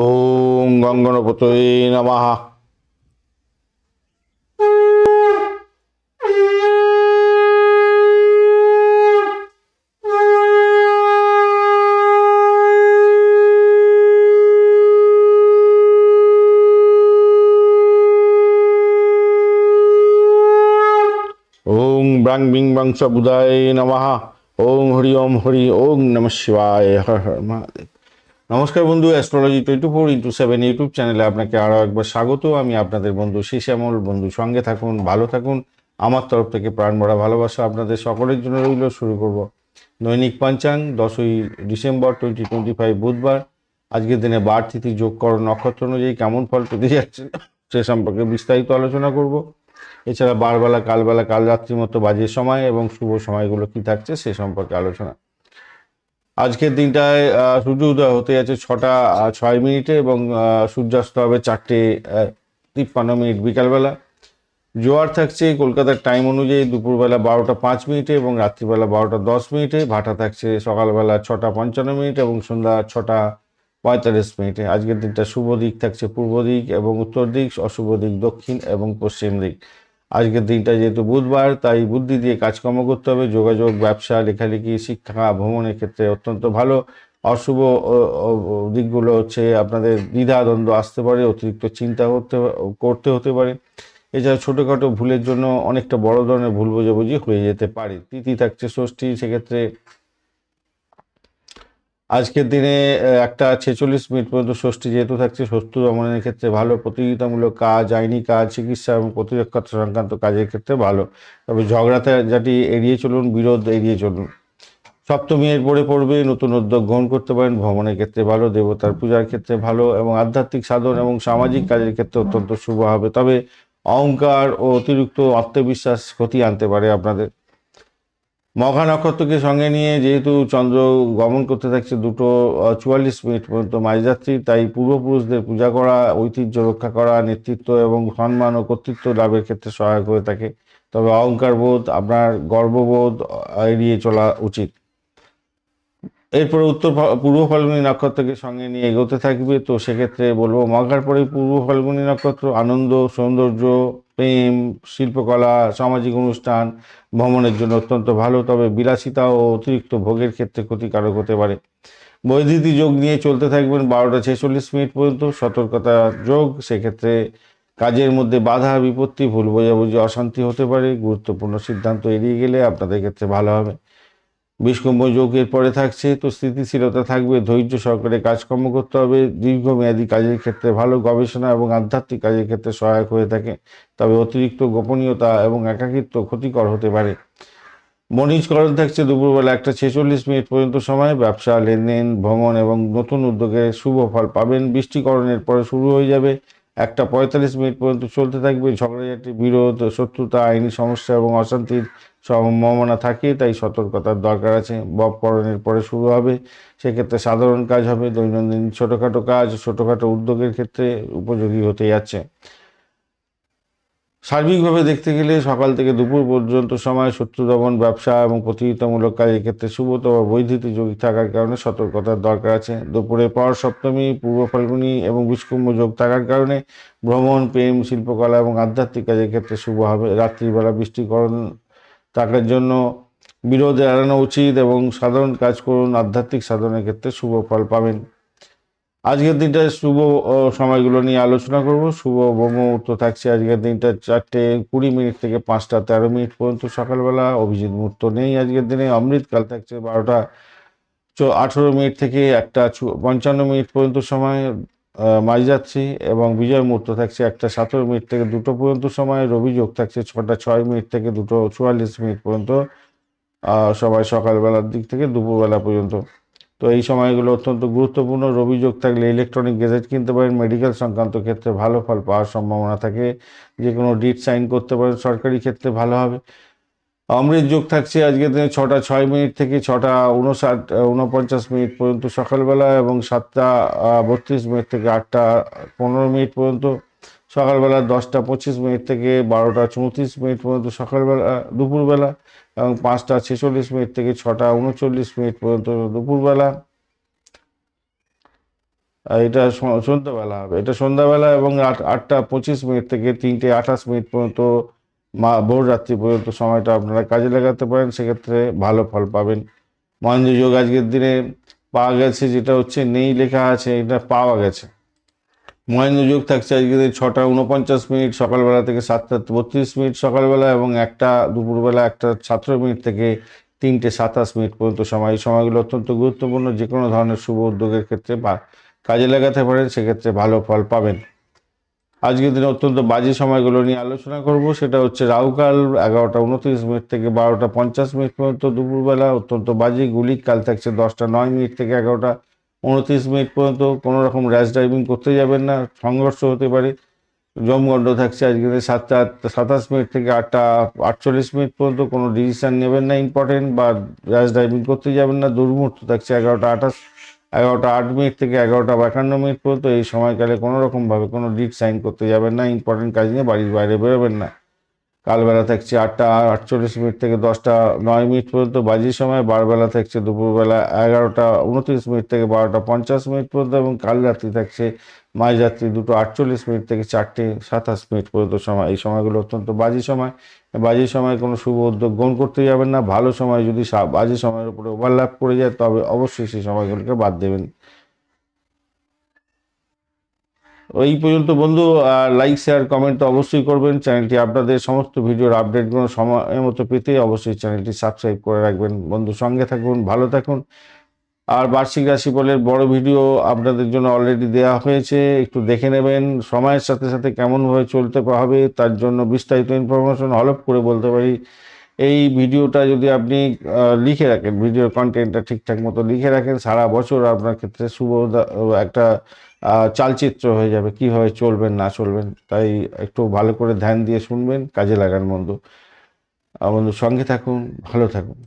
ওম গঙ্গনপতয়ে নমঃ। ওং ব্রাং বিং বংশ বুধায় নমঃ। ওং হরি ওম হরি ওং নম শিবায়। হর হর মহাদেব। নমস্কার বন্ধু astrology twenty four into seven YouTube চ্যানেলে আপনাকে আরও একবার স্বাগত। আমি আপনাদের বন্ধু শ্যামল বন্ধু, সঙ্গে থাকুন, ভালো থাকুন। আমার তরফ থেকে প্রাণ ভরা ভালোবাসা আপনাদের সকলের জন্য রইল। শুরু করব দৈনিক পঞ্চাং, দশই ডিসেম্বর টোয়েন্টি টোয়েন্টি ফাইভ বুধবার। আজকের দিনে বার তিথি যোগকরণ নক্ষত্র অনুযায়ী কেমন ফল পেতে যাচ্ছে সে সম্পর্কে বিস্তারিত আলোচনা করব। এছাড়া বারবেলা, কালবেলা কাল রাত্রির মতো বাজের সময় এবং শুভ সময়গুলো কি থাকছে সে সম্পর্কে আলোচনা আজকের দিনটায় সূর্য উদয় হতে যাচ্ছে ছটা ছয় মিনিটে এবং সূর্যাস্ত হবে চারটে তিপ্পান্ন মিনিট বিকালবেলা। জোয়ার থাকছে কলকাতার টাইম অনুযায়ী দুপুরবেলা বারোটা পাঁচ মিনিটে এবং রাত্রিবেলা বারোটা দশ মিনিটে। ভাটা থাকছে সকালবেলা ছটা পঞ্চান্ন মিনিট এবং সন্ধ্যা ছটা পঁয়তাল্লিশ মিনিটে। আজকের দিনটা শুভ দিক থাকছে পূর্ব দিক এবং উত্তর দিক, অশুভ দিক দক্ষিণ এবং পশ্চিম দিক। আজকের দিনটা যেহেতু বুধবার, তাই বুদ্ধি দিয়ে কাজকর্ম করতে হবে। যোগাযোগ, ব্যবসা, লেখালেখি, শিক্ষা, ভ্রমণের ক্ষেত্রে অত্যন্ত ভালো। অশুভ দিকগুলো হচ্ছে আপনাদের দ্বিধাদ্বন্দ্ব আসতে পারে, অতিরিক্ত চিন্তা করতে করতে হতে পারে। এছাড়া ছোটোখাটো ভুলের জন্য অনেকটা বড় ধরনের ভুল বোঝাবুঝি হয়ে যেতে পারে। তিথি থাকছে ষষ্ঠী, সেক্ষেত্রে আজকের দিনে একটা ছেচল্লিশ মিনিট পর্যন্ত ষষ্ঠী যেহেতু থাকছে, ষষ্ঠ দমনের ক্ষেত্রে ভালো, প্রতিযোগিতামূলক কাজ, আইনি কাজ, চিকিৎসা এবং প্রতিরক্ষা সংক্রান্ত কাজের ক্ষেত্রে ভালো। তবে ঝগড়াতে যাটি এড়িয়ে চলুন, বিরোধ এড়িয়ে চলুন। সপ্তমী এর পরে পড়বে, নতুন উদ্যোগ গ্রহণ করতে পারেন, ভ্রমণের ক্ষেত্রে ভালো, দেবতার পূজার ক্ষেত্রে ভালো এবং আধ্যাত্মিক সাধন এবং সামাজিক কাজের ক্ষেত্রে অত্যন্ত শুভ হবে। তবে অহংকার ও অতিরিক্ত আত্মবিশ্বাস ক্ষতি আনতে পারে আপনাদের। মঘা নক্ষত্রকে সঙ্গে নিয়ে যেহেতু চন্দ্র গমন করতে থাকছে দুটো চুয়াল্লিশ মিনিট পর্যন্ত মাঝযাত্রী তাই পূর্বপুরুষদের পূজা করা, ঐতিহ্য রক্ষা করা, নেতৃত্ব এবং সম্মান ও কর্তৃত্ব লাভের ক্ষেত্রে সহায়ক হয়ে থাকে। তবে অহংকার বোধ, আপনার গর্ববোধ এড়িয়ে চলা উচিত। এরপরে উত্তর পূর্ব ফাল্গুনী নক্ষত্রকে সঙ্গে নিয়ে এগোতে থাকবে। তো সেক্ষেত্রে বলব, মঘার পরে পূর্ব ফাল্গুনী নক্ষত্র, আনন্দ, সৌন্দর্য প্রেম, শিল্পকলা, সামাজিক অনুষ্ঠান, ভ্রমণের জন্য অত্যন্ত ভালো, তবে বিলাসিতা ও অতিরিক্ত ভোগের ক্ষেত্রে ক্ষতিকারক হতে পারে। বৈদ্যুতি যোগ নিয়ে চলতে থাকবেন বারোটা ছেচল্লিশ মিনিট পর্যন্ত। সতর্কতা যোগ, সেক্ষেত্রে কাজের মধ্যে বাধা, বিপত্তি, ভুল বোঝাবুঝি, অশান্তি হতে পারে। গুরুত্বপূর্ণ সিদ্ধান্ত এড়িয়ে গেলে আপনাদের ক্ষেত্রে ভালো হবে। বিষকুম্ভ যোগের পরে থাকছে, তো স্থিতিশীলতা থাকবে, ধৈর্য সহকারে কাজকর্ম করতে হবে, দীর্ঘমেয়াদী কাজের ক্ষেত্রে ভালো গবেষণা এবং আধ্যাত্মিক কাজের ক্ষেত্রে সহায়ক হয়ে থাকে। তবে অতিরিক্ত গোপনীয়তা এবং একাকিত্ব ক্ষতিকর হতে পারে। বণিজকরণ থাকছে দুপুরবেলা একটা ছেচল্লিশ মিনিট পর্যন্ত সময়। ব্যবসা, লেনদেন, ভ্রমণ এবং নতুন উদ্যোগে শুভ ফল পাবেন। বৃষ্টিকরণের পরে শুরু হয়ে যাবে। একটা পঁয়তাল্লিশ মিনিট পর্যন্ত চলতে থাকবে। ঝগড়াঝাটি, বিরোধ, শত্রুতা, আইনি সমস্যা এবং অশান্তির সম্ভাবনা থাকে, তাই সতর্কতার দরকার আছে। ববকরণের পরে শুরু হবে, সেক্ষেত্রে সাধারণ কাজ হবে। দৈনন্দিন ছোটোখাটো কাজ, ছোটোখাটো উদ্যোগের ক্ষেত্রে উপযোগী হতে যাচ্ছে। সার্বিকভাবে দেখতে গেলে সকাল থেকে দুপুর পর্যন্ত সময় শত্রু দমন, ব্যবসা এবং প্রতিযোগিতামূলক কাজের ক্ষেত্রে শুভ বা বৈদ্যুতিক যোগ থাকার কারণে সতর্কতার দরকার আছে। দুপুরের পর সপ্তমী, পূর্ব ফাল্গুনী এবং বিষকুম্ভ যোগ থাকার কারণে ভ্রমণ, প্রেম, শিল্পকলা এবং আধ্যাত্মিক কাজের ক্ষেত্রে শুভ হবে। রাত্রিবেলা বৃষ্টিকরণ থাকার জন্য বিরোধ এড়ানো উচিত এবং সাধারণ কাজ করুন, আধ্যাত্মিক সাধনের ক্ষেত্রে শুভ ফল পাবেন। আজকের দিনটা শুভ সময়গুলো নিয়ে আলোচনা করব। শুভ ব্রহ্ম মুহূর্ত থাকছে আজকের দিনটা চারটে কুড়ি মিনিট থেকে পাঁচটা তেরো মিনিট পর্যন্ত সকালবেলা। অভিজিৎ মুহূর্ত নেই আজকের দিনে। অমৃতকাল থাকছে বারোটা আঠেরো মিনিট থেকে একটা পঞ্চান্ন মিনিট পর্যন্ত সময়। মাঝরাত্রি এবং বিজয় মুহূর্ত থাকছে একটা সতেরো মিনিট থেকে দুটো পর্যন্ত সময়, রবি যোগ থাকছে ছটা ছয় মিনিট থেকে দুটো চুয়াল্লিশ মিনিট পর্যন্ত সবাই সকালবেলার দিক থেকে দুপুরবেলা পর্যন্ত। তো এই সময়গুলো অত্যন্ত গুরুত্বপূর্ণ। রবি যোগ থাকলে ইলেকট্রনিক গেজেট কিনতে পারেন মেডিকেল সংক্রান্ত ক্ষেত্রে ভালো ফল পাওয়ার সম্ভাবনা থাকে। যে কোনো ডিট সাইন করতে পারেন, সরকারি ক্ষেত্রে ভালো হবে। অমৃত যোগ থাকছে আজকের দিনে ছটা ছয় মিনিট থেকে ছটা উনষাট উনপঞ্চাশ মিনিট পর্যন্ত সকালবেলা এবং সাতটা বত্রিশ মিনিট থেকে আটটা পনেরো মিনিট পর্যন্ত সকালবেলা দশটা পঁচিশ মিনিট থেকে বারোটা চৌত্রিশ মিনিট পর্যন্ত সকালবেলা, দুপুরবেলা এবং পাঁচটা ছেচল্লিশ মিনিট থেকে ছটা উনচল্লিশ মিনিট পর্যন্ত দুপুরবেলা। এটা সন্ধ্যাবেলা হবে। এটা সন্ধ্যাবেলা এবং আট আটটা পঁচিশ মিনিট থেকে তিনটে আঠাশ মিনিট পর্যন্ত মা, ভোর রাত্রি পর্যন্ত সময়টা আপনারা কাজে লাগাতে পারেন, সেক্ষেত্রে ভালো ফল পাবেন। মহেন্দ্র যোগ আজকের দিনে পাওয়া গেছে যেটা হচ্ছে নেই লেখা আছে, এটা পাওয়া গেছে। মহেন্দ্র যোগ থাকছে আজকে ছটা উনপঞ্চাশ মিনিট, সকালবেলা থেকে সাতটা বত্রিশ মিনিট সকালবেলা এবং একটা দুপুরবেলা একটা সতেরো মিনিট থেকে তিনটে সাতাশ মিনিট পর্যন্ত সময়। এই সময়গুলো অত্যন্ত গুরুত্বপূর্ণ, যে কোনো ধরনের শুভ উদ্যোগের ক্ষেত্রে বা কাজে লাগাতে পারেন, সেক্ষেত্রে ভালো ফল পাবেন। আজকের দিনে অত্যন্ত বাজে সময়গুলো নিয়ে আলোচনা করব। সেটা হচ্ছে রাহুকাল এগারোটা উনত্রিশ মিনিট থেকে বারোটা পঞ্চাশ মিনিট পর্যন্ত দুপুরবেলা, অত্যন্ত বাজে। গুলিক কাল থাকছে দশটা নয় মিনিট থেকে এগারোটা উনত্রিশ মিনিট পর্যন্ত। কোনো রকম র্যাশ ড্রাইভিং করতে যাবেন না, সংঘর্ষ হতে পারে। জমগণ্ড থাকছে আজকে সাতটা সাতাশ মিনিট থেকে আটটা আটচল্লিশ মিনিট পর্যন্ত। কোনো ডিসিশন নেবেন না, ইম্পর্টেন্ট বা র্যাশ ড্রাইভিং করতে যাবেন না। দুর্মুহূর্ত থাকছে এগারোটা আঠাশ এগারোটা আট মিনিট থেকে এগারোটা বাকান্ন মিনিট পর্যন্ত এই সময়কালে কোনো রকমভাবে কোনো ডিট সাইন করতে যাবেন না, ইম্পর্টেন্ট কাজ নিয়ে বাড়ির বাইরে বেরোবেন না। কালবেলা থাকছে আটটা আটচল্লিশ মিনিট থেকে দশটা নয় মিনিট পর্যন্ত বাজির সময়, বারবেলা থাকছে দুপুরবেলা এগারোটা উনত্রিশ মিনিট থেকে বারোটা পঞ্চাশ মিনিট পর্যন্ত এবং কাল রাত্রি থাকছে মাঝরাত্রি দুটো আটচল্লিশ মিনিট থেকে চারটে সাতাশ মিনিট পর্যন্ত সময়। এই সময়গুলো অত্যন্ত বাজি সময়। বাজি সময় কোনো শুভ উদ্যোগ গ্রহণ করতে যাবেন না। ভালো সময় যদি বাজে সময়ের উপরে ওভারল্যাপ করে যায়, তবে অবশ্যই সেই সময়গুলোকে বাদ দেবেন। এই পর্যন্ত বন্ধু লাইক শেয়ার কমেন্ট তো অবশ্যই করবেন। চ্যানেলটি আপনাদের সমস্ত ভিডিওর আপডেটগুলো সময় মতো পেতে অবশ্যই চ্যানেলটি সাবস্ক্রাইব করে রাখবেন। বন্ধু, সঙ্গে থাকুন, ভালো থাকুন। আর বার্ষিক রাশিফলের বড় ভিডিও আপনাদের জন্য অলরেডি দেওয়া হয়েছে। একটু দেখে নেবেন, সময়ের সাথে সাথে কেমনভাবে চলতে হবে, তার জন্য বিস্তারিত ইনফরমেশন হলপ করে বলতে পারি। এই ভিডিওটা যদি আপনি লিখে রাখেন, ভিডিওর কন্টেন্টটা ঠিকঠাক মতো লিখে রাখেন, সারা বছর আপনার ক্ষেত্রে শুভ একটা চালচিত্র হয়ে যাবে, কীভাবে চলবেন, না চলবেন, তাই একটু ভালো করে ধ্যান দিয়ে শুনবেন, কাজে লাগান বন্ধু। বন্ধু সঙ্গে থাকুন, ভালো থাকুন।